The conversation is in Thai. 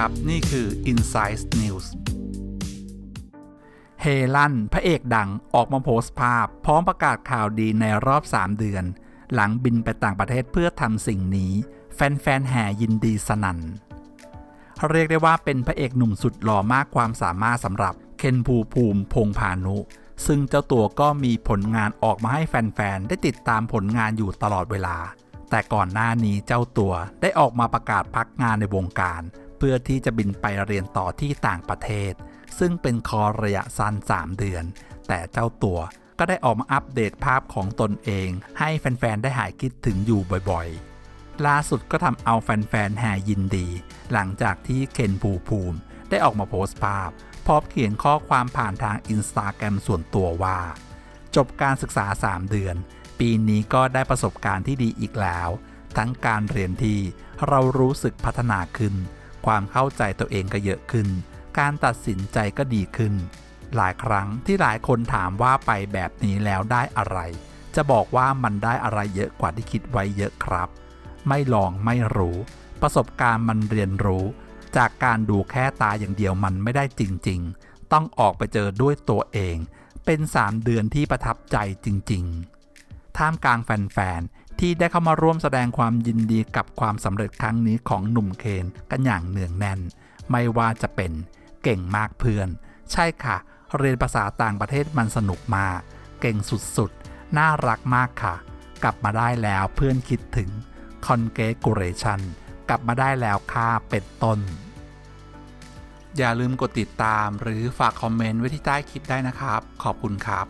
ครับ นี่คือ Inside News เฮลันพระเอกดังออกมาโพสต์ภาพ พร้อมประกาศข่าวดีในรอบ 3 เดือน หลังบินไปต่างประเทศเพื่อทำสิ่งนี้ แฟนๆแห่ยินดีสนั่น เรียกได้ว่าเป็นพระเอกหนุ่มสุดหล่อมากความสามารถสำหรับเคนภูภูมิพงพานุ ซึ่งเจ้าตัวก็มีผลงานออกมาให้แฟนๆ ได้ติดตามผลงานอยู่ตลอดเวลา แต่ก่อนหน้านี้เจ้าตัวได้ออกมาประกาศพักงานในวงการ พื่อที่จะบินไปเรียนต่อที่ต่างประเทศ ซึ่งเป็นคอระยะสั้น 3 เดือน แต่เจ้าตัวก็ได้ออกมาอัปเดตภาพของตนเอง ให้แฟน ๆ ได้หายคิดถึงอยู่บ่อยๆ ล่าสุดก็ทำเอาแฟน ๆ แห่ยินดี หลังจากที่เคนภูภูมิ ได้ออกมาโพสต์ภาพ พร้อมเขียนข้อความผ่านทางอินสตาแกรมส่วนตัวว่า จบการศึกษา 3 เดือน ปีนี้ก็ได้ประสบการณ์ที่ดีอีกแล้ว ทั้งการเรียนที่เรารู้สึกพัฒนาขึ้น ความเข้าใจตัวเองก็เยอะขึ้น การตัดสินใจก็ดีขึ้น หลายครั้งที่หลายคนถามว่าไปแบบนี้แล้วได้อะไร จะบอกว่ามันได้อะไรเยอะกว่าที่คิดไว้เยอะครับ ไม่ลองไม่รู้ ประสบการณ์มันเรียนรู้ จากการดูแค่ตาอย่างเดียวมันไม่ได้จริง ๆ ต้องออกไปเจอด้วยตัวเอง เป็น 3 เดือนที่ประทับใจจริง ๆ ท่ามกลางแฟนๆ ที่ได้เข้ามาร่วมแสดงความยินดีกับความสำเร็จครั้งนี้ของหนุ่มเคนกันอย่างเนืองแน่น ไม่ว่าจะเป็นเก่งมากเพื่อน ใช่ค่ะ เรียนภาษาต่างประเทศมันสนุกมาก เก่งสุดๆ น่ารักมากค่ะ กลับมาได้แล้วเพื่อนคิดถึง congratulation กลับมาได้แล้วค่ะเป็นต้น อย่าลืมกดติดตามหรือฝากคอมเมนต์ไว้ที่ใต้คลิปได้นะครับ ขอบคุณครับ